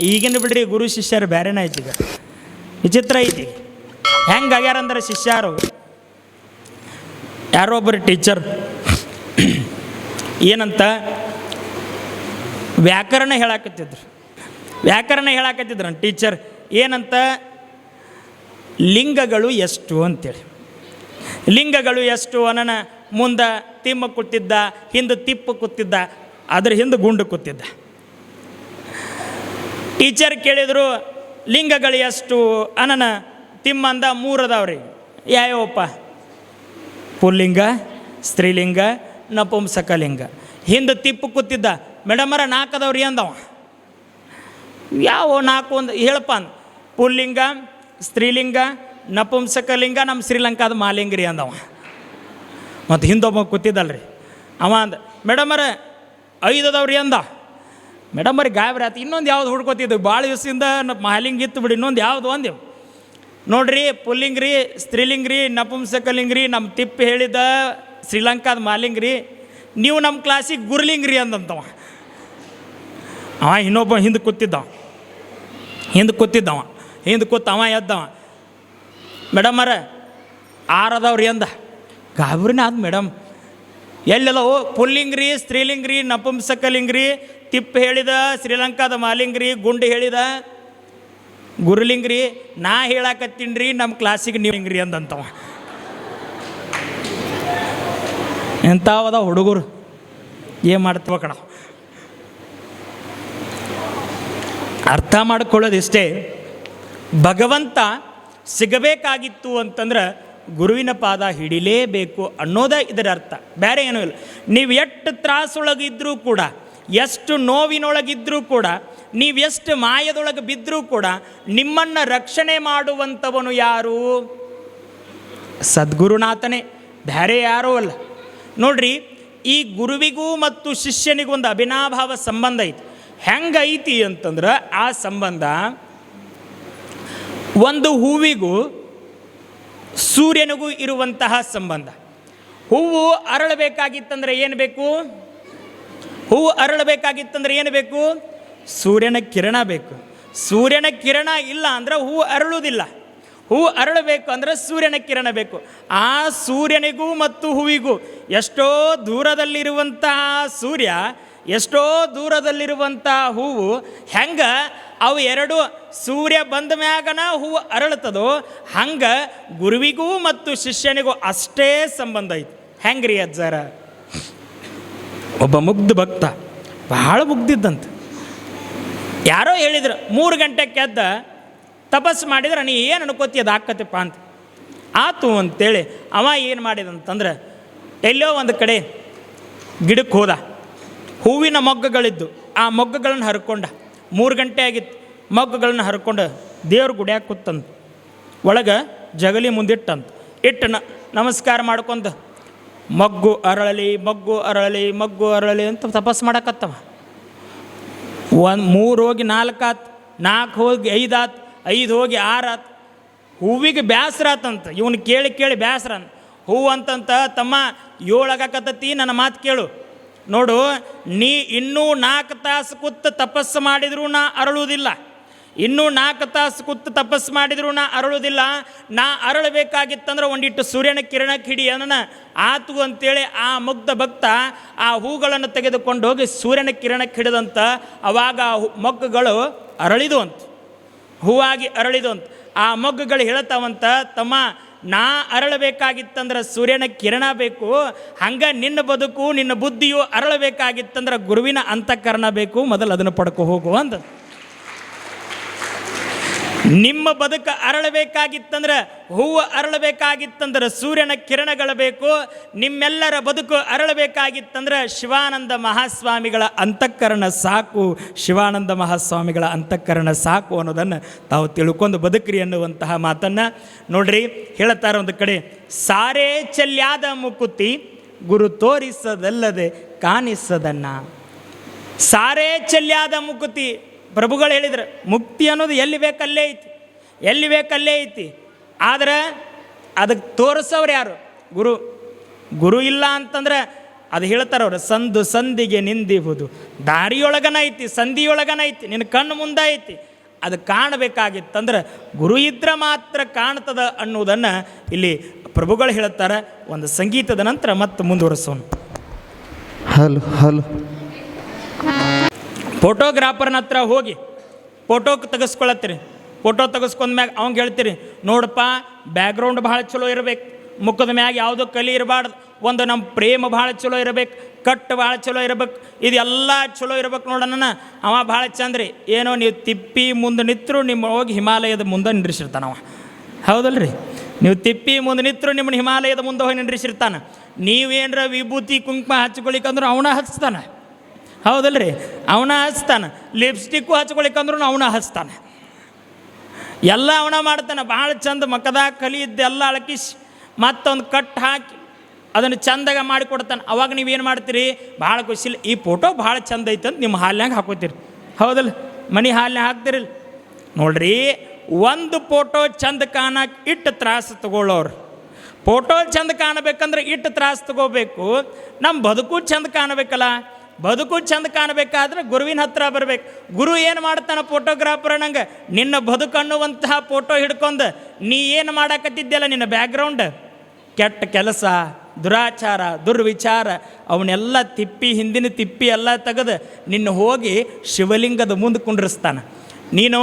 ಈಗಿನ ಬಿಡ್ರಿ ಗುರು ಶಿಷ್ಯರು ಬೇರೆನೇ ಐತಿ ಈಗ. ವಿಚಿತ್ರ ಐತಿ. ಹೆಂಗೆ ಆಗ್ಯಾರಂದ್ರೆ ಶಿಷ್ಯರು? ಯಾರೋ ಒಬ್ಬರು ಟೀಚರ್ ಏನಂತ? ವ್ಯಾಕರಣ ಹೇಳಾಕತ್ತಿದ್ರು. ವ್ಯಾಕರಣ ಹೇಳಾಕತ್ತಿದ್ರು ಟೀಚರ್ ಏನಂತ? ಲಿಂಗಗಳು ಎಷ್ಟು ಅಂತೇಳಿ. ಲಿಂಗಗಳು ಎಷ್ಟು ಅನ್ನನ ಮುಂದೆ ತಿಮ್ಮ ಕೂತಿದ್ದ, ಹಿಂದೆ ತಿಪ್ಪ ಕೂತಿದ್ದ, ಅದ್ರ ಹಿಂದೆ ಗುಂಡು ಕೂತಿದ್ದ. ಟೀಚರ್ ಕೇಳಿದರು ಲಿಂಗಗಳು ಎಷ್ಟು ಅನನ ತಿಮ್ಮಂದ ಮೂರು ಅದಾವ್ರಿ ಯಾವ್ಯಾವಪ್ಪ ಪುಲ್ಲಿಂಗ, ಸ್ತ್ರೀಲಿಂಗ, ನಪುಂಸಕಲಿಂಗ. ಹಿಂದೆ ತಿಪ್ಪು ಕೂತಿದ್ದ ಮೇಡಮರ ನಾಲ್ಕು ಅದಾವ್ರಿ ಅಂದವ. ಯಾವ ನಾಲ್ಕು ಒಂದು ಹೇಳಪ್ಪ ಅಂದ. ಪುಲ್ಲಿಂಗ, ಸ್ತ್ರೀಲಿಂಗ, ನಪುಂಸಕಲಿಂಗ, ನಮ್ಮ ಶ್ರೀಲಂಕಾದ ಮಾಲಿಂಗ್ರಿ ಅಂದವ. ಮತ್ತು ಹಿಂದೊಬ್ಬ ಕೂತಿದ್ದಲ್ರಿ. ಅವ ಅಂದ ಮೇಡಮರ ಐದು ಅದಾವ್ರಿ ಅಂದ. ಮೇಡಮರಿಗೆ ಗಾಯಬ್ರಿ ಆತು ಇನ್ನೊಂದು ಯಾವ್ದು ಹುಡ್ಕೋತಿದ್ದು? ಭಾಳ ದಿವಸದಿಂದ ಮಾಲಿಂಗ್ ಇತ್ತು ಬಿಡಿ, ಇನ್ನೊಂದು ಯಾವುದು ಅಂದೆವು ನೋಡ್ರಿ, ಪುಲ್ಲಿಂಗ್ ರೀ, ಸ್ತ್ರೀಲಿಂಗ್ ರೀ, ನಪುಂಸಕಲಿಂಗ್ ರೀ ನಮ್ಮ ತಿಪ್ಪಿ ಹೇಳಿದ ಶ್ರೀಲಂಕಾದ ಮಾಲಿಂಗ್ ರೀ, ನೀವು ನಮ್ಮ ಕ್ಲಾಸಿಗೆ ಗುರ್ಲಿಂಗ್ ರೀ ಅಂದಂತವ. ಅವ ಇನ್ನೊಬ್ಬ ಹಿಂದೆ ಕೂತಿದ್ದವ. ಹಿಂದೆ ಕೂತಿದ್ದವ. ಹಿಂದೆ ಕೂತ ಅವ ಎದ್ದವ. ಅರ ಆರದವ್ರಿ ಅಂದ. ಗಾಬ್ರಿನ ಆದ ಮೇಡಮ್ ಎಲ್ಲೆಲ್ಲವು ಪುಲ್ಲಿಂಗ್ ರೀ, ಸ್ತ್ರೀಲಿಂಗ್ ರೀ ತಿಪ್ಪು ಹೇಳಿದ, ಶ್ರೀಲಂಕಾದ ಮಾಲಿಂಗ್ರಿ, ಗುಂಡು ಹೇಳಿದ, ಗುರುಲಿಂಗ್ರಿ, ನಾ ಹೇಳಾಕತ್ತೀನಿ ರೀ ನಮ್ಮ ಕ್ಲಾಸಿಗೆ ನೀವು ಹಿಂಗ್ರಿ ಅಂದಂತವ. ಎಂಥವದ ಹುಡುಗರು? ಏನು ಮಾಡ್ತವ ಕಣ? ಅರ್ಥ ಮಾಡ್ಕೊಳ್ಳೋದಿಷ್ಟೇ ಭಗವಂತ ಸಿಗಬೇಕಾಗಿತ್ತು ಅಂತಂದ್ರೆ ಗುರುವಿನ ಪಾದ ಹಿಡಿಲೇಬೇಕು ಅನ್ನೋದೇ ಇದರ ಅರ್ಥ. ಬೇರೆ ಏನೂ ಇಲ್ಲ. ನೀವು ಎಷ್ಟು ತ್ರಾಸೊಳಗಿದ್ರೂ ಕೂಡ ಎಷ್ಟು ನೋವಿನೊಳಗಿದ್ರೂ ಕೂಡ, ನೀವೆಷ್ಟು ಮಾಯದೊಳಗೆ ಬಿದ್ದರೂ ಕೂಡ, ನಿಮ್ಮನ್ನು ರಕ್ಷಣೆ ಮಾಡುವಂಥವನು ಯಾರು? ಸದ್ಗುರುನಾಥನೇ. ಬೇರೆ ಯಾರೂ ಅಲ್ಲ. ನೋಡ್ರಿ, ಈ ಗುರುವಿಗೂ ಮತ್ತು ಶಿಷ್ಯನಿಗೂ ಒಂದು ಅಭಿನಾಭಾವ ಸಂಬಂಧ ಐತಿ. ಹೆಂಗೈತಿ ಅಂತಂದ್ರೆ, ಆ ಸಂಬಂಧ ಒಂದು ಹೂವಿಗೂ ಸೂರ್ಯನಿಗೂ ಇರುವಂತಹ ಸಂಬಂಧ. ಹೂವು ಅರಳಬೇಕಾಗಿತ್ತಂದ್ರೆ ಏನು ಬೇಕು? ಹೂವು ಅರಳಬೇಕಾಗಿತ್ತಂದ್ರೆ ಏನು ಬೇಕು? ಸೂರ್ಯನ ಕಿರಣ ಬೇಕು. ಸೂರ್ಯನ ಕಿರಣ ಇಲ್ಲ ಅಂದ್ರೆ ಹೂವು ಅರಳುವುದಿಲ್ಲ. ಹೂ ಅರಳಬೇಕು ಅಂದ್ರೆ ಸೂರ್ಯನ ಕಿರಣ ಬೇಕು. ಆ ಸೂರ್ಯನಿಗೂ ಮತ್ತು ಹೂವಿಗೂ ಎಷ್ಟೋ ದೂರದಲ್ಲಿರುವಂತಹ ಸೂರ್ಯ, ಎಷ್ಟೋ ದೂರದಲ್ಲಿರುವಂತಹ ಹೂವು ಹೆಂಗೆ ಅವು ಎರಡು ಸೂರ್ಯ ಬಂದ ಮ್ಯಾಗನ ಹೂವು ಅರಳುತ್ತದೋ ಹಂಗೆ ಗುರುವಿಗೂ ಮತ್ತು ಶಿಷ್ಯನಿಗೂ ಅಷ್ಟೇ ಸಂಬಂಧ ಐತಿ. ಹೆಂಗ್ರಿ ಅಜ್ಜಾರ? ಒಬ್ಬ ಮುಗ್ಧ ಭಕ್ತ, ಬಹಳ ಮುಗ್ಧಿದ್ದಂತೆ ಯಾರೋ ಹೇಳಿದ್ರು, ಮೂರು ಗಂಟೆಗೆ ಎದ್ದ ತಪಸ್ಸು ಮಾಡಿದ್ರೆ ನೀ ಏನು ಅನ್ಕೋತಿ ಅದು ಹಾಕತ್ತಪ್ಪ ಅಂತ. ಆತು ಅಂತೇಳಿ, ಅವ ಏನು ಮಾಡಿದಂತಂದ್ರೆ, ಎಲ್ಲೋ ಒಂದು ಕಡೆ ಗಿಡಕ್ಕೆ ಹೋದ. ಹೂವಿನ ಮೊಗ್ಗುಗಳಿದ್ದು, ಆ ಮೊಗ್ಗಗಳನ್ನು ಹರ್ಕೊಂಡ. ಮೂರು ಗಂಟೆ ಆಗಿತ್ತು, ಮೊಗ್ಗಗಳನ್ನು ಹರ್ಕೊಂಡು ದೇವ್ರ ಗುಡಿಯಾಗ ಕೂತಂತ. ಒಳಗೆ ಜಗಲಿ ಮುಂದಿಟ್ಟಂತ. ಇಟ್ಟು ನಮಸ್ಕಾರ ಮಾಡ್ಕೊಂತ ಮಗ್ಗು ಅರಳಲಿ ಮಗ್ಗು ಅರಳಲಿ ಮಗ್ಗು ಅರಳಲಿ ಅಂತ ತಪಸ್ಸು ಮಾಡಕತ್ತವ. ಒಂದು ಮೂರು ಹೋಗಿ ನಾಲ್ಕು ಆತ್, ನಾಲ್ಕು ಹೋಗಿ ಐದು ಆತ್, ಐದು ಹೋಗಿ ಆರು ಆತ್. ಹೂವಿಗೆ ಬ್ಯಾಸ್ರ ಆತಂತ. ಇವನು ಕೇಳಿ ಕೇಳಿ ಬ್ಯಾಸ್ರ ಅಂತ ಹೂವು ಅಂತಂತ, ತಮ್ಮ ಏಳಾಗಕತ್ತತಿ ನನ್ನ ಮಾತು ಕೇಳು. ನೋಡು, ನೀ ಇನ್ನೂ ನಾಲ್ಕು ತಾಸು ಕೂತು ತಪಸ್ಸು ಮಾಡಿದರೂ ನಾ ಅರಳುವುದಿಲ್ಲ. ಇನ್ನೂ ನಾಲ್ಕು ತಾಸು ಕೂತು ತಪಸ್ಸು ಮಾಡಿದರೂ ನಾ ಅರಳುವುದಿಲ್ಲ. ನಾ ಅರಳಬೇಕಾಗಿತ್ತಂದ್ರೆ ಒಂದಿಟ್ಟು ಸೂರ್ಯನ ಕಿರಣಕ್ಕೆ ಹಿಡಿ ಅನ್ನನ ಆತು ಅಂತೇಳಿ ಆ ಮುಗ್ಧ ಭಕ್ತ ಆ ಹೂಗಳನ್ನು ತೆಗೆದುಕೊಂಡು ಹೋಗಿ ಸೂರ್ಯನ ಕಿರಣಕ್ಕೆ ಹಿಡಿದಂತ ಅವಾಗ ಆ ಮೊಗ್ಗುಗಳು ಅರಳಿದು ಅಂತ. ಹೂವಾಗಿ ಅರಳಿದು ಅಂತ. ಆ ಮೊಗ್ಗುಗಳು ಹೇಳ್ತಾವಂತ, ತಮ್ಮ, ನಾ ಅರಳಬೇಕಾಗಿತ್ತಂದ್ರೆ ಸೂರ್ಯನ ಕಿರಣ ಬೇಕು. ಹಂಗೆ ನಿನ್ನ ಬದುಕು, ನಿನ್ನ ಬುದ್ಧಿಯು ಅರಳಬೇಕಾಗಿತ್ತಂದ್ರೆ ಗುರುವಿನ ಅಂತಃಕರಣ ಬೇಕು. ಮೊದಲು ಅದನ್ನು ಪಡ್ಕೊ ಹೋಗು ಅಂತ ನಿಮ್ಮ ಬದುಕು ಅರಳಬೇಕಾಗಿತ್ತಂದ್ರೆ, ಹೂವು ಅರಳಬೇಕಾಗಿತ್ತಂದ್ರೆ, ಸೂರ್ಯನ ಕಿರಣಗಳು ಬೇಕು. ನಿಮ್ಮೆಲ್ಲರ ಬದುಕು ಅರಳಬೇಕಾಗಿತ್ತಂದ್ರೆ, ಶಿವಾನಂದ ಮಹಾಸ್ವಾಮಿಗಳ ಅಂತಃಕರಣ ಸಾಕು. ಶಿವಾನಂದ ಮಹಾಸ್ವಾಮಿಗಳ ಅಂತಃಕರಣ ಸಾಕು ಅನ್ನೋದನ್ನು ತಾವು ತಿಳ್ಕೊಂಡು ಬದುಕ್ರಿ ಅನ್ನುವಂತಹ ಮಾತನ್ನು ನೋಡ್ರಿ, ಹೇಳ್ತಾರೆ ಒಂದು ಕಡೆ, ಸಾರೇ ಚೆಲ್ಯಾದ ಮುಕುತಿ, ಗುರು ತೋರಿಸದಲ್ಲದೆ ಕಾಣಿಸದನ್ನ. ಸಾರೇ ಚೆಲ್ಯಾದ ಮುಕುತಿ ಪ್ರಭುಗಳು ಹೇಳಿದ್ರು, ಮುಕ್ತಿ ಅನ್ನೋದು ಎಲ್ಲಿ ಬೇಕಲ್ಲೇ ಐತಿ, ಎಲ್ಲಿ ಬೇಕಲ್ಲೇ ಐತಿ. ಆದ್ರೆ ಅದಕ್ಕೆ ತೋರಿಸೋರು ಯಾರು? ಗುರು ಗುರು ಇಲ್ಲ ಅಂತಂದ್ರೆ ಅದು ಹೇಳ್ತಾರೆ ಅವ್ರು, ಸಂದು ಸಂದಿಗೆ ನಿಂದಿಹುದು, ದಾರಿಯೊಳಗನ ಐತಿ, ಸಂಧಿಯೊಳಗನ ಐತಿ, ನಿನ್ನ ಕಣ್ಣು ಮುಂದೆ ಐತಿ. ಅದು ಕಾಣಬೇಕಾಗಿತ್ತಂದ್ರೆ ಗುರು ಇದ್ರೆ ಮಾತ್ರ ಕಾಣ್ತದ ಅನ್ನೋದನ್ನು ಇಲ್ಲಿ ಪ್ರಭುಗಳು ಹೇಳುತ್ತಾರೆ ಒಂದು ಸಂಗೀತದ ನಂತರ ಮತ್ತೆ ಮುಂದುವರಿಸೋಣ. Hello hello. ಫೋಟೋಗ್ರಾಫರ್ನ ಹತ್ರ ಹೋಗಿ ಫೋಟೋ ತೆಗೆಸ್ಕೊಳತ್ತೀರಿ. ಫೋಟೋ ತೆಗೆಸ್ಕೊಂಡ್ಮ್ಯಾಗ ಅವಂಗೆ ಹೇಳ್ತೀರಿ ನೋಡಪ್ಪ ಬ್ಯಾಕ್ಗ್ರೌಂಡ್ ಭಾಳ ಚಲೋ ಇರಬೇಕು. ಮುಖದ ಮ್ಯಾಗ ಯಾವುದು ಕಲಿ ಇರಬಾರ್ದು. ಒಂದು ನಮ್ಮ ಪ್ರೇಮ ಭಾಳ ಚಲೋ ಇರಬೇಕು. ಕಟ್ ಭಾಳ ಚಲೋ ಇರಬೇಕು. ಇದೆಲ್ಲ ಚಲೋ ಇರ್ಬೇಕು ನೋಡೋಣ ಅವ ಭಾಳ ಚಂದ್ರಿ. ಏನೋ ನೀವು ತಿಪ್ಪಿ ಮುಂದೆ ನಿಂತರು ನಿಮ್ಮ ಹೋಗಿ ಹಿಮಾಲಯದ ಮುಂದೆ ನಿಂದ್ರಿಸಿರ್ತಾನ ಅವ. ಹೌದಲ್ರಿ. ನೀವು ತಿಪ್ಪಿ ಮುಂದೆ ನಿಂತರು ನಿಮ್ಮನ್ನ ಹಿಮಾಲಯದ ಮುಂದೆ ಹೋಗಿ ನಿಂದ್ರಿಸಿರ್ತಾನೆ. ನೀವೇನರ ವಿಭೂತಿ ಕುಂಕುಮ ಹಚ್ಕೊಳಿಕಂದ್ರೆ ಅವನ ಹಚ್ತಾನೆ. ಹೌದಲ್ರಿ? ಅವನ ಹಚ್ತಾನೆ. ಲಿಪ್ಸ್ಟಿಕ್ಕು ಹಚ್ಕೊಳಿಕಂದ್ರೂ ಅವನ ಹಚ್ತಾನೆ. ಎಲ್ಲ ಅವನ ಮಾಡ್ತಾನೆ. ಭಾಳ ಚಂದ ಮಕದಾಗ ಕಲಿ ಇದ್ದೆಲ್ಲ ಅಳಕಿಸಿ ಮತ್ತೊಂದು ಕಟ್ ಹಾಕಿ ಅದನ್ನು ಚಂದಾಗ ಮಾಡಿಕೊಡ್ತಾನೆ. ಅವಾಗ ನೀವೇನು ಮಾಡ್ತೀರಿ? ಭಾಳ ಖುಷಿಲಿ ಈ ಫೋಟೋ ಭಾಳ ಚಂದ ಐತೆ ಅಂತ ನಿಮ್ಮ ಹಾಲ್ನಾಗ ಹಾಕೋತೀರಿ. ಹೌದಲ್ಲ? ಮನೆ ಹಾಲ್ನಾಗ ಹಾಕ್ತಿರಲ್ಲ ನೋಡ್ರಿ, ಒಂದು ಫೋಟೋ ಚಂದ ಕಾಣಕ್ಕೆ ಇಟ್ಟು ತ್ರಾಸು ತಗೊಳ್ಳೋರು. ಫೋಟೋ ಚಂದ ಕಾಣಬೇಕಂದ್ರೆ ಇಟ್ಟು ತ್ರಾಸು ತಗೋಬೇಕು. ನಮ್ಮ ಬದುಕು ಚಂದ ಕಾಣಬೇಕಲ್ಲ? ಬದುಕು ಚಂದ ಕಾಣಬೇಕಾದ್ರೆ ಗುರುವಿನ ಹತ್ರ ಬರ್ಬೇಕು. ಗುರು ಏನು ಮಾಡ್ತಾನೆ ಫೋಟೋಗ್ರಾಫರ್ ನಂಗೆ, ನಿನ್ನ ಬದುಕು ಅನ್ನುವಂತಹ ಫೋಟೋ ಹಿಡ್ಕೊಂಡು ನೀ ಏನು ಮಾಡಾಕತ್ತಿದ್ದೆಲ್ಲ ನಿನ್ನ ಬ್ಯಾಕ್ಗ್ರೌಂಡ್ ಕೆಟ್ಟ ಕೆಲಸ, ದುರಾಚಾರ, ದುರ್ವಿಚಾರ, ಅವನ್ನೆಲ್ಲ ತಿಪ್ಪಿ, ಹಿಂದಿನ ತಿಪ್ಪಿ ಎಲ್ಲ ತೆಗೆದು ನಿನ್ನ ಹೋಗಿ ಶಿವಲಿಂಗದ ಮುಂದೆ ಕುಂಡ್ರಿಸ್ತಾನೆ. ನೀನು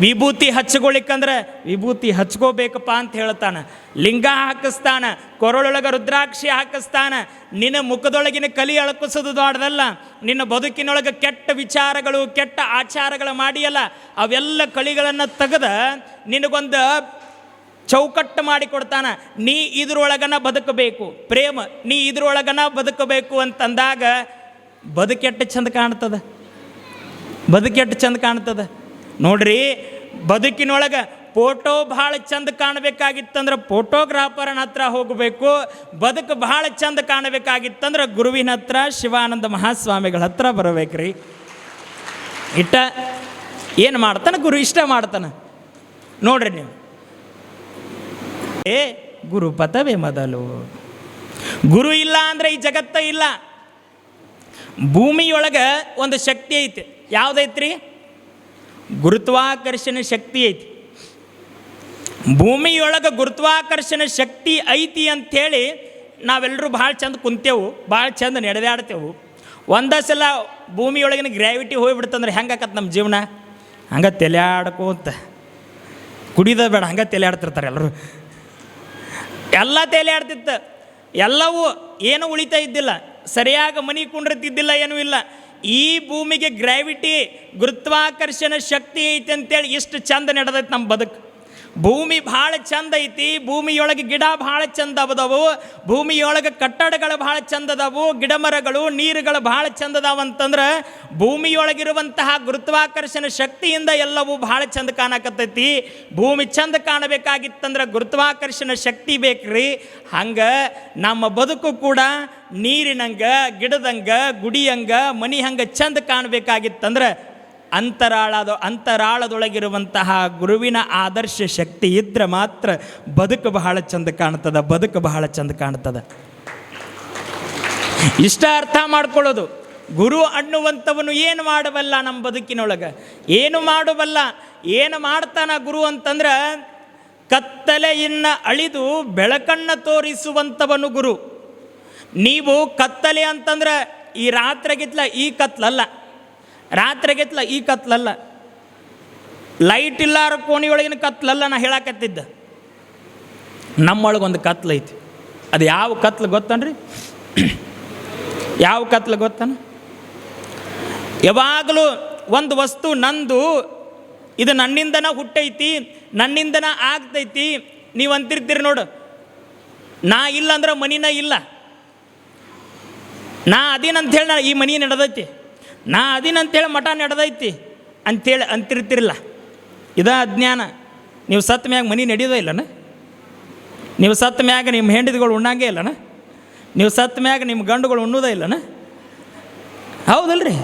ವಿಭೂತಿ ಹಚ್ಕೊಳಿಕ್ಕಂದ್ರೆ ವಿಭೂತಿ ಹಚ್ಕೋಬೇಕಪ್ಪ ಅಂತ ಹೇಳ್ತಾನೆ. ಲಿಂಗ ಹಾಕಿಸ್ತಾನ, ಕೊರಳೊಳಗೆ ರುದ್ರಾಕ್ಷಿ ಹಾಕಿಸ್ತಾನ, ನಿನ್ನ ಮುಖದೊಳಗಿನ ಕಲಿ ಅಳಕಿಸೋದು ದೊಡ್ಡದಲ್ಲ, ನಿನ್ನ ಬದುಕಿನೊಳಗೆ ಕೆಟ್ಟ ವಿಚಾರಗಳು, ಕೆಟ್ಟ ಆಚಾರಗಳು ಮಾಡಿಯಲ್ಲ, ಅವೆಲ್ಲ ಕಳಿಗಳನ್ನು ತೆಗೆದ ನಿನಗೊಂದು ಚೌಕಟ್ಟು ಮಾಡಿ ಕೊಡ್ತಾನ. ನೀ ಇದ್ರೊಳಗನ ಬದುಕಬೇಕು, ಪ್ರೇಮ, ನೀ ಇದ್ರೊಳಗನ ಬದುಕಬೇಕು ಅಂತಂದಾಗ ಬದುಕೆಟ್ಟು ಚಂದ ಕಾಣ್ತದೆ? ಬದುಕೆಟ್ಟು ಚಂದ ಕಾಣ್ತದ? ನೋಡ್ರಿ, ಬದುಕಿನೊಳಗೆ ಫೋಟೋ ಭಾಳ ಚಂದ ಕಾಣಬೇಕಾಗಿತ್ತಂದ್ರೆ ಫೋಟೋಗ್ರಾಫರ್ನ ಹತ್ರ ಹೋಗಬೇಕು, ಬದುಕು ಭಾಳ ಚಂದ ಕಾಣಬೇಕಾಗಿತ್ತಂದ್ರೆ ಗುರುವಿನ ಹತ್ರ, ಶಿವಾನಂದ ಮಹಾಸ್ವಾಮಿಗಳ ಹತ್ರ ರೀ ಇಟ್ಟ ಏನು ಮಾಡ್ತಾನೆ ಗುರು, ಇಷ್ಟ ಮಾಡ್ತಾನೆ? ನೋಡ್ರಿ ನೀವು. ಏ, ಗುರು ಪದವೇ ಮೊದಲು. ಗುರು ಇಲ್ಲ ಅಂದರೆ ಈ ಜಗತ್ತ ಇಲ್ಲ. ಭೂಮಿಯೊಳಗೆ ಒಂದು ಶಕ್ತಿ ಐತೆ. ಯಾವುದೈತ್ರಿ? ಗುರುತ್ವಾಕರ್ಷಣ ಶಕ್ತಿ ಐತಿ. ಭೂಮಿಯೊಳಗೆ ಗುರುತ್ವಾಕರ್ಷಣ ಶಕ್ತಿ ಐತಿ ಅಂಥೇಳಿ ನಾವೆಲ್ಲರೂ ಭಾಳ ಚಂದ ಕುಂತೇವು, ಭಾಳ ಚಂದ ನಡೆದಾಡ್ತೇವು ಒಂದೇ ಸಲ ಭೂಮಿಯೊಳಗಿನ ಗ್ರಾವಿಟಿ ಹೋಗ್ಬಿಡ್ತಂದ್ರೆ ಹೆಂಗೆ ಆಕತ್ ನಮ್ಮ ಜೀವನ? ಹಂಗೆ ತೆಲ್ಯಾಡ್ಕೋತ ಕುಡಿದ ಬೇಡ, ಹಂಗೆ ತೆಲ್ಯಾಡ್ತಿರ್ತಾರೆ ಎಲ್ಲರೂ ಎಲ್ಲ ತಲೆಯಾಡ್ತಿತ್ತು. ಎಲ್ಲವೂ ಏನೂ ಉಳಿತಾ ಇದ್ದಿಲ್ಲ. ಸರಿಯಾಗಿ ಮನೆ ಕುಂಡ್ರತಿದ್ದಿಲ್ಲ, ಏನೂ ಇಲ್ಲ. ಈ ಭೂಮಿಗೆ ಗ್ರಾವಿಟಿ ಗುರುತ್ವಾಕರ್ಷಣ ಶಕ್ತಿ ಐತೆ ಅಂತೇಳಿ ಇಷ್ಟು ಚಂದ ನಡೆದೈತೆ ನಮ್ಮ ಬದುಕು. ಭೂಮಿ ಭಾಳ ಚಂದ ಐತಿ, ಭೂಮಿಯೊಳಗೆ ಗಿಡ ಭಾಳ ಚಂದ ಅವದವು ಭೂಮಿಯೊಳಗೆ ಕಟ್ಟಡಗಳು ಭಾಳ ಚಂದದವು ಗಿಡ ಮರಗಳು ನೀರುಗಳು ಭಾಳ ಚಂದ ಅದಾವ ಅಂತಂದ್ರೆ ಭೂಮಿಯೊಳಗಿರುವಂತಹ ಗುರುತ್ವಾಕರ್ಷಣ ಶಕ್ತಿಯಿಂದ ಎಲ್ಲವೂ ಭಾಳ ಚಂದ ಕಾಣಕತ್ತೈತಿ. ಭೂಮಿ ಚಂದ ಕಾಣಬೇಕಾಗಿತ್ತಂದ್ರೆ ಗುರುತ್ವಾಕರ್ಷಣ ಶಕ್ತಿ ಬೇಕ್ರಿ. ಹಂಗೆ ನಮ್ಮ ಬದುಕು ಕೂಡ ನೀರಿನಂಗ, ಗಿಡದಂಗ, ಗುಡಿಯಂಗ ಮನಿ ಹಂಗೆ ಚಂದ ಕಾಣಬೇಕಾಗಿತ್ತಂದ್ರೆ ಅಂತರಾಳದ ಅಂತರಾಳದೊಳಗಿರುವಂತಹ ಗುರುವಿನ ಆದರ್ಶ ಶಕ್ತಿ ಇದ್ರೆ ಮಾತ್ರ ಬದುಕು ಬಹಳ ಚಂದ ಕಾಣ್ತದೆ, ಬದುಕು ಬಹಳ ಚಂದ ಕಾಣ್ತದ. ಇಷ್ಟ ಅರ್ಥ ಮಾಡ್ಕೊಳ್ಳೋದು. ಗುರು ಅನ್ನುವಂಥವನು ಏನು ಮಾಡಬಲ್ಲ ನಮ್ಮ ಬದುಕಿನೊಳಗೆ? ಏನು ಮಾಡಬಲ್ಲ ಏನು ಮಾಡ್ತಾನ ಗುರು ಅಂತಂದ್ರೆ ಕತ್ತಲೆಯನ್ನು ಅಳಿದು ಬೆಳಕನ್ನು ತೋರಿಸುವಂಥವನು ಗುರು. ನೀವು ಕತ್ತಲೆ ಅಂತಂದ್ರೆ ಈ ರಾತ್ರಿಗಿತ್ಲ ಈ ಕತ್ಲಲ್ಲ. ರಾತ್ರಿಗಿತ್ಲ ಈ ಕತ್ಲಲ್ಲ. ಲೈಟ್ ಇಲ್ಲಾರ ಕೋಣಿಯೊಳಗಿನ ಕತ್ಲಲ್ಲ ನಾ ಹೇಳಕತ್ತಿದ್ದ. ನಮ್ಮೊಳಗೊಂದು ಕತ್ಲೈತಿ ಅದು ಯಾವ ಕತ್ಲು ಗೊತ್ತನ್ರಿ? ಯಾವ ಕತ್ಲು ಗೊತ್ತನ? ಯಾವಾಗಲೂ ಒಂದು ವಸ್ತು ನಂದು, ಇದು ನನ್ನಿಂದನ ಹುಟ್ಟೈತಿ, ನನ್ನಿಂದನ ಆಗ್ತೈತಿ ನೀವು ಅಂತಿರ್ತೀರಿ ನೋಡು. ನಾ ಇಲ್ಲ ಅಂದ್ರೆ ಮನಿನ ಇಲ್ಲ. ನಾ ಅದೇನಂತೇಳಿ ನಾ ಈ ಮನಿ ನಡೆದೈತಿ. ನಾ ಅದೀನಂತೇಳಿ ಮಠ ನಡೆದೈತಿ ಅಂಥೇಳಿ ಅಂತಿರ್ತಿರಲ್ಲ ಇದ ಅಜ್ಞಾನ. ನೀವು ಸತ್ತ ಮ್ಯಾಗ ಮನೆ ನಡೆಯೋದೇ ಇಲ್ಲನ? ನೀವು ಸತ್ತ ಮ್ಯಾಗ ನಿಮ್ಮ ಹೆಂಡತಿಗಳು ಉಣ್ಣಂಗೆ ಇಲ್ಲನ? ನೀವು ಸತ್ತ ಮ್ಯಾಗ ನಿಮ್ಮ ಗಂಡುಗಳು ಉಣ್ಣೋದೇ ಇಲ್ಲನ? ಹೌದಲ್ರಿ?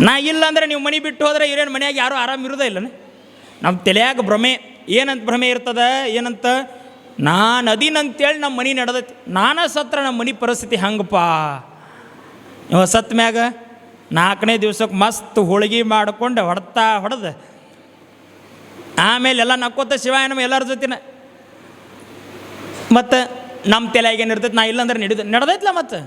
ನಾ ಇಲ್ಲ ಅಂದ್ರೆ ನೀವು ಮನೆ ಬಿಟ್ಟು ಹೋದರೆ ಇವ್ರೇನು ಮನೆಯಾಗ ಯಾರೂ ಆರಾಮ ಇರೋದೇ ಇಲ್ಲನ? ನಮ್ಮ ತಲೆಯಾಗ ಭ್ರಮೆ. ಏನಂತ ಭ್ರಮೆ ಇರ್ತದ? ಏನಂತ? ನಾನು ಅದಿನಂತೇಳಿ ನಮ್ಮ ಮನೆ ನಡೆದೈತಿ. ನಾನೇ ಸತ್ರ ನಮ್ಮ ಮನೆ ಪರಿಸ್ಥಿತಿ ಹಂಗಪ್ಪ. ಇವ ಸತ್ ಮ್ಯಾಗ ನಾಲ್ಕನೇ ದಿವ್ಸಕ್ಕೆ ಮಸ್ತ್ ಹೋಳಿಗೆ ಮಾಡಿಕೊಂಡು ಹೊಡ್ತಾ ಹೊಡೆದು, ಆಮೇಲೆ ಎಲ್ಲ ನಕ್ಕೋತ ಶಿವಾಯ ನಮ್ಮ ಎಲ್ಲರ ಜೊತೆನ. ಮತ್ತು ನಮ್ಮ ತಲೆಯಾಗೇನಿರ್ತೈತೆ ನಾ ಇಲ್ಲಂದ್ರೆ ನಡೆದು ನಡೆದೈತಲ್ಲ ಮತ್ತು?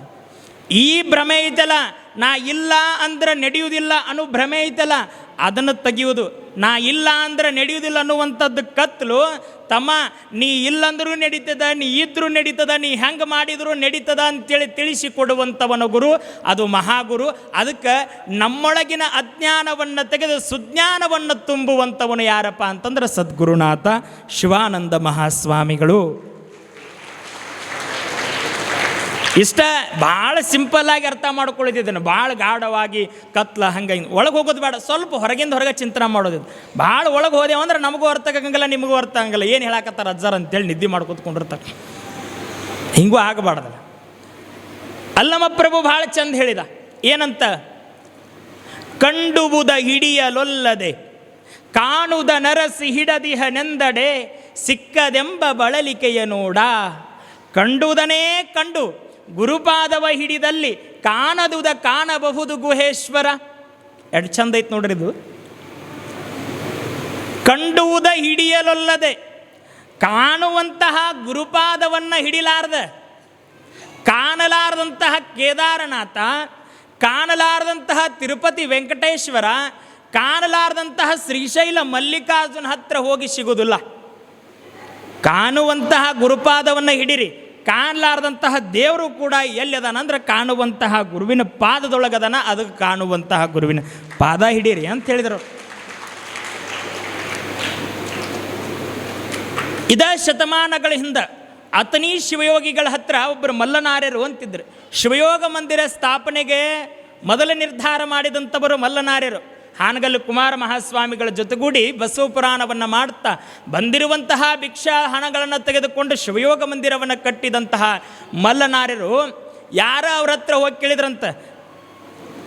ಈ ಭ್ರಮೆ ಐತಲ್ಲ, ನಾ ಇಲ್ಲ ಅಂದ್ರೆ ನಡೆಯುವುದಿಲ್ಲ ಅನ್ನೋ ಭ್ರಮೆ ಐತಲ್ಲ ಅದನ್ನು ತೆಗೆಯುವುದು. ನಾ ಇಲ್ಲ ಅಂದ್ರೆ ನಡೆಯುವುದಿಲ್ಲ ಅನ್ನುವಂಥದ್ದು ಕತ್ತಲು ತಮ್ಮ, ನೀ ಇಲ್ಲಂದರೂ ನಡೀತದ, ನೀ ಇದ್ರೂ ನಡೀತದ, ನೀ ಹೆಂಗೆ ಮಾಡಿದರೂ ನಡೀತದ ಅಂತೇಳಿ ತಿಳಿಸಿಕೊಡುವಂಥವನ ಗುರು, ಅದು ಮಹಾಗುರು. ಅದಕ್ಕೆ ನಮ್ಮೊಳಗಿನ ಅಜ್ಞಾನವನ್ನು ತೆಗೆದು ಸುಜ್ಞಾನವನ್ನು ತುಂಬುವಂಥವನು ಯಾರಪ್ಪ ಅಂತಂದ್ರೆ ಸದ್ಗುರುನಾಥ ಶಿವಾನಂದ ಮಹಾಸ್ವಾಮಿಗಳು. ಇಷ್ಟ ಭಾಳ ಸಿಂಪಲ್ಲಾಗಿ ಅರ್ಥ ಮಾಡ್ಕೊಳ್ಳಿದ್ದೇನೆ ಭಾಳ ಗಾಢವಾಗಿ ಕತ್ಲ ಹಂಗೆ ಒಳಗೆ ಹೋಗೋದು ಬೇಡ, ಸ್ವಲ್ಪ ಹೊರಗಿಂದ ಹೊರಗೆ ಚಿಂತನೆ ಮಾಡೋದು ಭಾಳ ಒಳಗೆ ಹೋದೆವು ಅಂದ್ರೆ ನಮಗೂ ಅರ್ಥ ಆಗಂಗಿಲ್ಲ, ನಿಮಗೂ ಅರ್ಥ ಆಗಂಗಿಲ್ಲ. ಏನು ಹೇಳಕತ್ತಾರ ಅಜ್ಜಾರ್ ಅಂತೇಳಿ ನಿದ್ದೆ ಮಾಡ್ಕೊತ್ಕೊಂಡಿರ್ತಾರೆ ಹಿಂಗೂ ಆಗಬಾರ್ದಲ್ಲ. ಅಲ್ಲಮ್ಮ ಪ್ರಭು ಭಾಳ ಚಂದ ಹೇಳಿದ, ಏನಂತ? ಕಂಡುಬುದ ಹಿಡಿಯಲೊಲ್ಲದೆ, ಕಾಣುದ ನರಸಿ ಹಿಡದಿಹ ನೆಂದಡೆ, ಸಿಕ್ಕದೆಂಬ ಬಳಲಿಕೆಯ ನೋಡ, ಕಂಡುದನೇ ಕಂಡು ಗುರುಪಾದವ ಹಿಡಿದಲ್ಲಿ ಕಾಣದುದ ಕಾಣಬಹುದು ಗುಹೇಶ್ವರ. ಎರಡು ಚಂದ ಐತೆ ನೋಡ್ರಿ ಇದು. ಕಂಡುವುದ ಹಿಡಿಯಲೊಲ್ಲದೆ, ಕಾಣುವಂತಹ ಗುರುಪಾದವನ್ನು ಹಿಡಿಲಾರ್ದ, ಕಾಣಲಾರದಂತಹ ಕೇದಾರನಾಥ, ಕಾಣಲಾರದಂತಹ ತಿರುಪತಿ ವೆಂಕಟೇಶ್ವರ, ಕಾಣಲಾರದಂತಹ ಶ್ರೀಶೈಲ ಮಲ್ಲಿಕಾರ್ಜುನ ಹತ್ರ ಹೋಗಿ ಸಿಗುವುದಿಲ್ಲ ಕಾಣುವಂತಹ ಗುರುಪಾದವನ್ನು ಹಿಡಿರಿ. ಕಾಣಲಾರದಂತಹ ದೇವರು ಕೂಡ ಎಲ್ಲಿದಾನಂದ್ರೆ ಕಾಣುವಂತಹ ಗುರುವಿನ ಪಾದದೊಳಗದನ ಅದಕ್ಕೆ ಕಾಣುವಂತಹ ಗುರುವಿನ ಪಾದ ಹಿಡೀರಿ ಅಂತ ಹೇಳಿದರು. ಇದ ಶತಮಾನಗಳ ಹಿಂದೆ ಅತನಿ ಶಿವಯೋಗಿಗಳ ಹತ್ರ ಒಬ್ಬರು ಮಲ್ಲನಾರ್ಯರು ಅಂತಿದ್ರು. ಶಿವಯೋಗ ಮಂದಿರ ಸ್ಥಾಪನೆಗೆ ಮೊದಲ ನಿರ್ಧಾರ ಮಾಡಿದಂಥವರು ಮಲ್ಲನಾರ್ಯರು. ಹಾನಗಲ್ಲು ಕುಮಾರ ಮಹಾಸ್ವಾಮಿಗಳ ಜೊತೆಗೂಡಿ ಬಸವ ಪುರಾಣವನ್ನು ಮಾಡ್ತಾ ಬಂದಿರುವಂತಹ ಭಿಕ್ಷಾ ಹಣಗಳನ್ನು ತೆಗೆದುಕೊಂಡು ಶಿವಯೋಗ ಮಂದಿರವನ್ನು ಕಟ್ಟಿದಂತಹ ಮಲ್ಲನಾರ್ಯರು, ಯಾರ ಅವ್ರ ಹತ್ರ ಹೋಗಿ ಕೇಳಿದ್ರಂತ?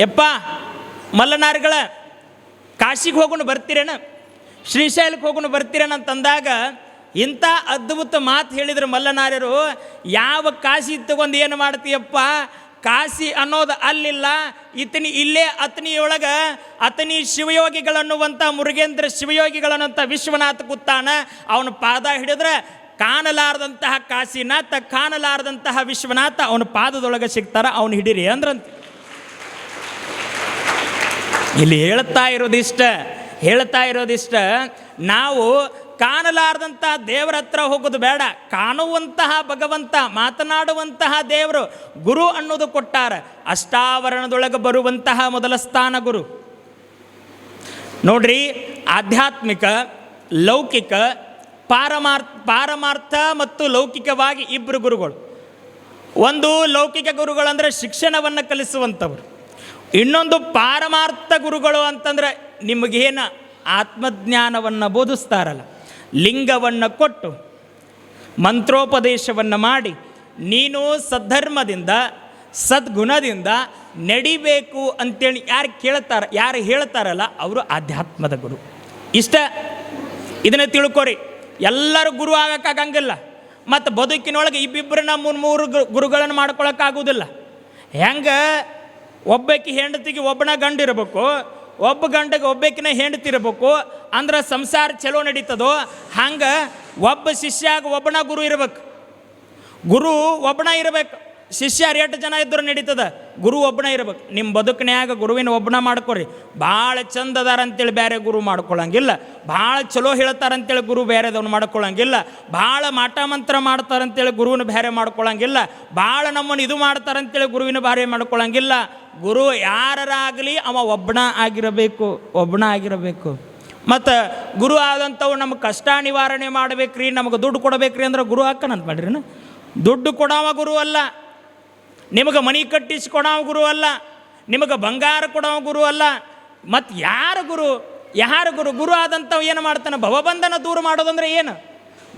ಎಪ್ಪ ಮಲ್ಲನಾರ್ಗಳ, ಕಾಶಿಗೆ ಹೋಗೋಣ ಬರ್ತೀರೇನ? ಶ್ರೀಶೈಲಕ್ಕೆ ಹೋಗೋಣ ಬರ್ತೀರೇನ ಅಂತಂದಾಗ ಇಂಥ ಅದ್ಭುತ ಮಾತು ಹೇಳಿದರು ಮಲ್ಲನಾರ್ಯರು, ಯಾವ ಕಾಶಿ ತಗೊಂಡು ಏನು ಮಾಡ್ತೀಯಪ್ಪ? ಕಾಶಿ ಅನ್ನೋದು ಅಲ್ಲಿಲ್ಲ. ಇತನಿ ಇಲ್ಲೇ, ಅತನಿಯೊಳಗೆ ಅತನಿ ಶಿವಯೋಗಿಗಳನ್ನುವಂಥ ಮುರುಗೇಂದ್ರ ಶಿವಯೋಗಿಗಳನ್ನಂಥ ವಿಶ್ವನಾಥ ಕುತ್ತಾನ ಅವನು ಪಾದ ಹಿಡಿದ್ರೆ ಕಾಣಲಾರದಂತಹ ಕಾಶಿನಾಥ, ಕಾಣಲಾರದಂತಹ ವಿಶ್ವನಾಥ ಅವನ ಪಾದದೊಳಗೆ ಸಿಗ್ತಾರ, ಅವನು ಹಿಡೀರಿ ಅಂದ್ರಂತ. ಇಲ್ಲಿ ಹೇಳ್ತಾ ಇರೋದಿಷ್ಟ ಹೇಳ್ತಾ ಇರೋದಿಷ್ಟ, ನಾವು ಕಾಣಲಾರದಂತಹ ದೇವರ ಹತ್ರ ಹೋಗೋದು ಬೇಡ. ಕಾಣುವಂತಹ ಭಗವಂತ, ಮಾತನಾಡುವಂತಹ ದೇವರು ಗುರು ಅನ್ನೋದು ಕೊಟ್ಟಾರ. ಅಷ್ಟಾವರಣದೊಳಗೆ ಬರುವಂತಹ ಮೊದಲ ಸ್ಥಾನ ಗುರು. ನೋಡ್ರಿ, ಆಧ್ಯಾತ್ಮಿಕ, ಲೌಕಿಕ ಪಾರಮಾರ್ಥ ಪಾರಮಾರ್ಥ ಮತ್ತು ಲೌಕಿಕವಾಗಿ ಇಬ್ಬರು ಗುರುಗಳು. ಒಂದು ಲೌಕಿಕ ಗುರುಗಳಂದ್ರೆ ಶಿಕ್ಷಣವನ್ನು ಕಲಿಸುವಂಥವ್ರು. ಇನ್ನೊಂದು ಪಾರಮಾರ್ಥ ಗುರುಗಳು ಅಂತಂದ್ರೆ ನಿಮಗೇನು ಆತ್ಮಜ್ಞಾನವನ್ನು ಬೋಧಿಸ್ತಾರಲ್ಲ. ಲಿಂಗವನ್ನು ಕೊಟ್ಟು, ಮಂತ್ರೋಪದೇಶವನ್ನು ಮಾಡಿ, ನೀನು ಸದ್ಧರ್ಮದಿಂದ, ಸದ್ಗುಣದಿಂದ ನಡಿಬೇಕು ಅಂತೇಳಿ ಯಾರು ಕೇಳ್ತಾರ, ಯಾರು ಹೇಳ್ತಾರಲ್ಲ ಅವರು ಆಧ್ಯಾತ್ಮದ ಗುರು. ಇಷ್ಟ? ಇದನ್ನು ತಿಳ್ಕೊರಿ. ಎಲ್ಲರೂ ಗುರು ಆಗಕ್ಕಾಗಂಗಿಲ್ಲ. ಮತ್ತು ಬದುಕಿನೊಳಗೆ ಇಬ್ಬಿಬ್ಬರನ್ನ ಮೂರು ಮೂರು ಗುರುಗಳನ್ನು ಮಾಡ್ಕೊಳಕ್ಕಾಗೋದಿಲ್ಲ. ಹೆಂಗೆ ಒಬ್ಬಾಕಿ ಹೆಂಡತಿಗೆ ಒಬ್ಬನ ಗಂಡ ಇರಬೇಕು ಒಬ್ಬ ಗಂಡಗೆ ಒಬ್ಬಾಕಿನ ಹೆಂಡ್ತಿರ್ಬೇಕು, ಅಂದ್ರೆ ಸಂಸಾರ ಚಲೋ ನಡೀತದೋ, ಹಂಗೆ ಒಬ್ಬ ಶಿಷ್ಯಾಗ ಒಬ್ಬನ ಗುರು ಇರ್ಬೇಕು. ಗುರು ಒಬ್ಬನ ಇರಬೇಕು. ಶಿಷ್ಯರು ಎಷ್ಟು ಜನ ಇದ್ದರೂ ನಡೀತದ. ಗುರು ಒಬ್ಬನ ಇರ್ಬೇಕು. ನಿಮ್ಮ ಬದುಕಿನ್ಯಾಗ ಗುರುವಿನ ಒಬ್ಬನ ಮಾಡ್ಕೊರಿ. ಭಾಳ ಚಂದ ಅದಾರ ಅಂತೇಳಿ ಬೇರೆ ಗುರು ಮಾಡ್ಕೊಳ್ಳಂಗಿಲ್ಲ ಭಾಳ ಚಲೋ ಹೇಳ್ತಾರಂತೇಳಿ ಗುರು ಬೇರೆದವ್ನು ಮಾಡ್ಕೊಳ್ಳಂಗಿಲ್ಲ ಭಾಳ ಮಾಟ ಮಂತ್ರ ಮಾಡ್ತಾರಂತೇಳಿ ಗುರುವಿನ ಬೇರೆ ಮಾಡ್ಕೊಳ್ಳಂಗಿಲ್ಲ ಭಾಳ ನಮ್ಮನ್ನು ಇದು ಮಾಡ್ತಾರಂತೇಳಿ ಗುರುವಿನ ಬೇರೆ ಮಾಡ್ಕೊಳ್ಳಂಗಿಲ್ಲ ಗುರು ಯಾರಾಗಲಿ ಅವ ಒಬ್ಬನ ಆಗಿರಬೇಕು ಒಬ್ಬನ ಆಗಿರಬೇಕು. ಮತ್ತು ಗುರು ಆದಂಥವು ನಮ್ಗೆ ಕಷ್ಟ ನಿವಾರಣೆ ಮಾಡಬೇಕ್ರಿ, ನಮಗೆ ದುಡ್ಡು ಕೊಡಬೇಕ್ರಿ ಅಂದ್ರೆ ಗುರು ಹಾಕನಂತ ಮಾಡಿರಿ ದುಡ್ಡು ಕೊಡವ ಗುರು ಅಲ್ಲ. ನಿಮಗೆ ಮನಿ ಕಟ್ಟಿಸಿ ಕೊಡವ ಗುರು ಅಲ್ಲ, ನಿಮಗೆ ಬಂಗಾರ ಕೊಡೋ ಗುರು ಅಲ್ಲ ಮತ್ತು ಯಾರು ಗುರು ಯಾರು ಗುರು ಗುರು ಆದಂಥವು ಏನು ಮಾಡ್ತಾನೆ? ಭವಬಂಧನ ದೂರ ಮಾಡೋದಂದ್ರೆ ಏನು?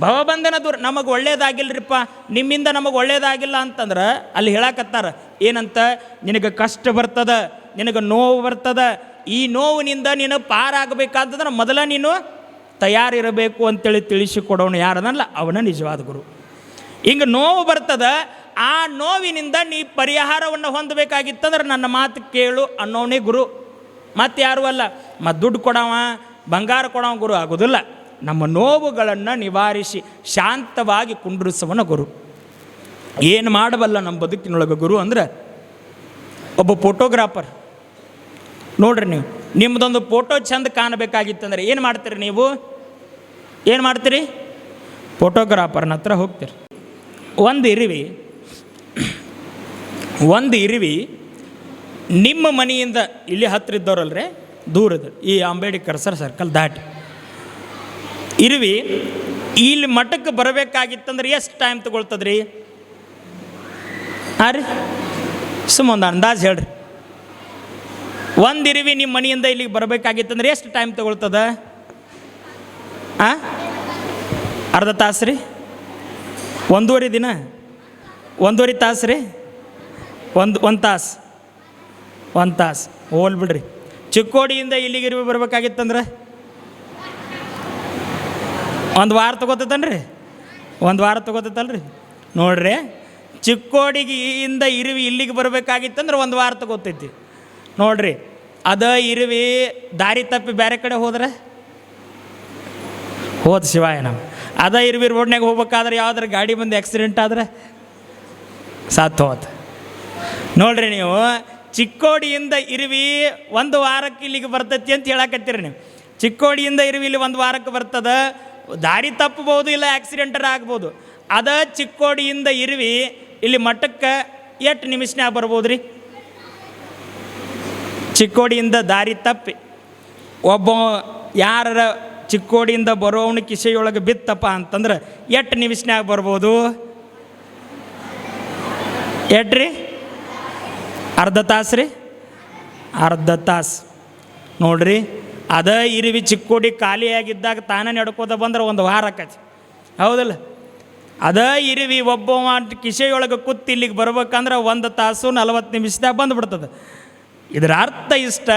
ಭವಬಂಧನ ದೂರ, ನಮಗೆ ಒಳ್ಳೇದಾಗಿಲ್ಲರಿಪ್ಪ ನಿಮ್ಮಿಂದ ನಮಗೆ ಒಳ್ಳೇದಾಗಿಲ್ಲ ಅಂತಂದ್ರೆ ಅಲ್ಲಿ ಹೇಳಕತ್ತಾರ, ಏನಂತ? ನಿನಗೆ ಕಷ್ಟ ಬರ್ತದ, ನಿನಗೆ ನೋವು ಬರ್ತದ, ಈ ನೋವಿನಿಂದ ನೀನು ಪಾರಾಗಬೇಕಾದ್ರೆ ಮೊದಲ ನೀನು ತಯಾರಿರಬೇಕು ಅಂತೇಳಿ ತಿಳಿಸಿಕೊಡೋನು ಯಾರದಲ್ಲ ಅವನ ನಿಜವಾದ ಗುರು. ಹಿಂಗೆ ನೋವು ಬರ್ತದ ಆ ನೋವಿನಿಂದ ನೀ ಪರಿಹಾರವನ್ನು ಹೊಂದಬೇಕಾಗಿತ್ತಂದ್ರೆ ನನ್ನ ಮಾತು ಕೇಳು ಅನ್ನೋನೇ ಗುರು. ಮತ್ತೆ ಯಾರೂ ಅಲ್ಲ? ಮತ್ತು ದುಡ್ಡು ಕೊಡವ, ಬಂಗಾರ ಕೊಡವ ಗುರು ಆಗೋದಿಲ್ಲ. ನಮ್ಮ ನೋವುಗಳನ್ನು ನಿವಾರಿಸಿ ಶಾಂತವಾಗಿ ಕುಂಡ್ರಿಸುವನ ಗುರು. ಏನು ಮಾಡಬಲ್ಲ ನಮ್ಮ ಬದುಕಿನೊಳಗೆ ಗುರು ಅಂದ್ರೆ, ಒಬ್ಬ ಫೋಟೋಗ್ರಾಫರ್ ನೋಡ್ರಿ ನೀವು ನಿಮ್ಮದೊಂದು ಫೋಟೋ ಚಂದ ಕಾಣಬೇಕಾಗಿತ್ತಂದ್ರೆ ಏನು ಮಾಡ್ತೀರಿ ನೀವು? ಏನು ಮಾಡ್ತೀರಿ? ಫೋಟೋಗ್ರಾಫರ್ನ ಹತ್ರ ಹೋಗ್ತೀರಿ. ಒಂದು ಇರುವಿ ಒಂದು ಇರುವಿ ನಿಮ್ಮ ಮನೆಯಿಂದ ಇಲ್ಲಿ ಹತ್ರ ಇದ್ದವ್ರಲ್ರೇ ದೂರದ ಈ ಅಂಬೇಡ್ಕರ್ ಸರ್ ಸರ್ಕಲ್ ದಾಟಿ. ಇರುವಿ, ಇಲ್ಲಿ ಮಠಕ್ಕೆ ಬರಬೇಕಾಗಿತ್ತಂದ್ರೆ ಎಷ್ಟು ಟೈಮ್ ತಗೊಳ್ತದ್ರಿ? ಹಾಂ ರೀ? ಸುಮ್ಮ ಒಂದು ಅಂದಾಜು ಹೇಳ್ರಿ. ಒಂದು ಇರುವಿ ನಿಮ್ಮ ಮನೆಯಿಂದ ಇಲ್ಲಿಗೆ ಬರಬೇಕಾಗಿತ್ತಂದ್ರೆ ಎಷ್ಟು ಟೈಮ್ ತಗೊಳ್ತದ? ಹಾಂ ಅರ್ಧ ತಾಸು ರೀ? ಒಂದೂವರೆ ದಿನ? ಒಂದೂವರೆ ತಾಸು ರೀ? ಒಂದು ಒಂದು ತಾಸು. ಒಂದು ತಾಸು. ಹೋಲ್ ಬಿಡ್ರಿ. ಚಿಕ್ಕೋಡಿಯಿಂದ ಇಲ್ಲಿಗೆ ಇರುವಿ ಬರ್ಬೇಕಾಗಿತ್ತಂದ್ರೆ? ಒಂದು ವಾರ ತಗೋತೈತನ್ರಿ. ಒಂದು ವಾರ ತಗೋತೈತಲ್ರಿ. ನೋಡ್ರಿ, ಚಿಕ್ಕೋಡಿಗೆ ಇಂದ ಇರುವಿ ಇಲ್ಲಿಗೆ ಬರಬೇಕಾಗಿತ್ತಂದ್ರೆ ಒಂದು ವಾರ ತಗೋತೈತಿ. ನೋಡ್ರಿ, ಅದ ಇರುವಿ ದಾರಿ ತಪ್ಪಿ ಬೇರೆ ಕಡೆ ಹೋದ್ರೆ? ಹೋದ ಶಿವಾಯ ನಮ್ಮ ಅದ ಇರುವಿ ರೋಡ್ನಾಗ ಹೋಗ್ಬೇಕಾದ್ರೆ ಯಾವ್ದಾರ ಗಾಡಿ ಬಂದು ಆಕ್ಸಿಡೆಂಟ್ ಆದ್ರೆ? ಸಾತ್ ಹೋತ. ನೋಡ್ರಿ ನೀವು, ಚಿಕ್ಕೋಡಿಯಿಂದ ಇರುವಿ ಒಂದು ವಾರಕ್ಕೆ ಇಲ್ಲಿಗೆ ಬರ್ತೈತಿ ಅಂತ ಹೇಳಕತ್ತೀರಿ ನೀವು. ಚಿಕ್ಕೋಡಿಯಿಂದ ಇರುವಿ ಇಲ್ಲಿ ಒಂದು ವಾರಕ್ಕೆ ಬರ್ತದ, ದಾರಿ ತಪ್ಪಬಹುದು ಇಲ್ಲ ಆಕ್ಸಿಡೆಂಟರ್ ಆಗ್ಬೋದು ಅದ ಚಿಕ್ಕೋಡಿಯಿಂದ ಇರುವಿ, ಇಲ್ಲಿ ಮಠಕ್ಕೆ ಎಷ್ಟು ನಿಮಿಷನ್ಯಾಗ ಬರ್ಬೋದು ರೀ ಚಿಕ್ಕೋಡಿಯಿಂದ ದಾರಿ ತಪ್ಪಿ. ಒಬ್ಬ ಯಾರ ಚಿಕ್ಕೋಡಿಯಿಂದ ಬರೋವನ ಕಿಸೆಯೊಳಗೆ ಬಿತ್ತಪ್ಪ ಅಂತಂದ್ರೆ ಎಷ್ಟು ನಿಮಿಷನ್ಯಾಗ ಬರ್ಬೋದು? ಎಟ್ರಿ ಅರ್ಧ ತಾಸು ರೀ? ಅರ್ಧ ತಾಸು. ನೋಡ್ರಿ, ಅದ ಇರುವಿ ಚಿಕ್ಕೋಡಿ ಖಾಲಿಯಾಗಿದ್ದಾಗ ತಾನೇ ನಡ್ಕೋತ ಬಂದ್ರೆ ಒಂದು ವಾರ ಆಕತಿ. ಹೌದಲ್ಲ? ಅದ ಇರುವಿ ಒಬ್ಬ ಕಿಸೆಯೊಳಗೆ ಕೂತ್ ಇಲ್ಲಿಗೆ ಬರ್ಬೇಕಂದ್ರೆ ಒಂದು ತಾಸು ನಲವತ್ತು ನಿಮಿಷದಾಗ ಬಂದ್ಬಿಡ್ತದೆ. ಇದರ ಅರ್ಥ ಇಷ್ಟ.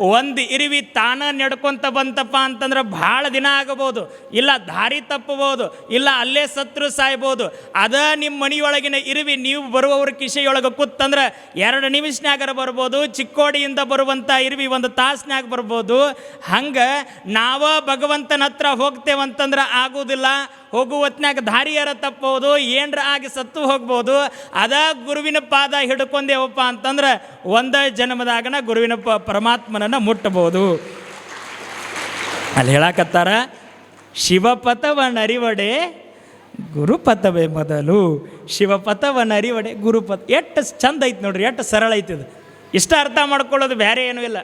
ಒಂದು ಇರಿವಿ ತಾನ ನಡ್ಕೊತ ಬಂತಪ್ಪ ಅಂತಂದ್ರೆ ಭಾಳ ದಿನ ಆಗಬಹುದು. ಇಲ್ಲ ದಾರಿ ತಪ್ಪಬಹುದು. ಇಲ್ಲ ಅಲ್ಲೇ ಸತ್ರು ಸಾಯ್ಬೋದು. ಅದ ನಿಮ್ಮ ಮನೆಯೊಳಗಿನ ಇರುವಿ, ನೀವು ಬರುವವ್ರ ಕಿಸೆಯೊಳಗೆ ಕೂತಂದ್ರೆ ಎರಡು ನಿಮಿಷನಾಗರ ಬರ್ಬೋದು, ಚಿಕ್ಕೋಡಿಯಿಂದ ಬರುವಂಥ ಇರುವಿ ಒಂದು ತಾಸ್ನ್ಯಾಗ ಬರ್ಬೋದು. ಹಂಗೆ ನಾವ ಭಗವಂತನ ಹತ್ರ ಹೋಗ್ತೇವಂತಂದ್ರೆ ಆಗೋದಿಲ್ಲ. ಹೋಗುವ ಹೊತ್ನಾಗ ದಾರಿಯರ ತಪ್ಪಬಹುದು ಏನರ ಆಗಿ ಸತ್ತು ಹೋಗ್ಬೋದು, ಅದ ಗುರುವಿನ ಪಾದ ಹಿಡ್ಕೊಂಡೇವಪ್ಪ ಅಂತಂದ್ರೆ ಒಂದ ಜನ್ಮದಾಗನ ಗುರುವಿನ ಪ ಪರಮಾತ್ಮನನ್ನು ಮುಟ್ಟಬಹುದು ಅಲ್ಲಿ ಹೇಳಕತ್ತಾರ ಶಿವಪಥವನರಿವಡೆ ಗುರುಪಥವೇ ಮೊದಲು. ಶಿವಪಥವನರಿವಡೆ ಗುರುಪಥ, ಎಷ್ಟು ಚಂದ ಐತೆ ನೋಡ್ರಿ, ಎಷ್ಟು ಸರಳ ಐತಿ ಇದು. ಇಷ್ಟ ಅರ್ಥ ಮಾಡ್ಕೊಳ್ಳೋದು ಬೇರೆ ಏನೂ ಇಲ್ಲ.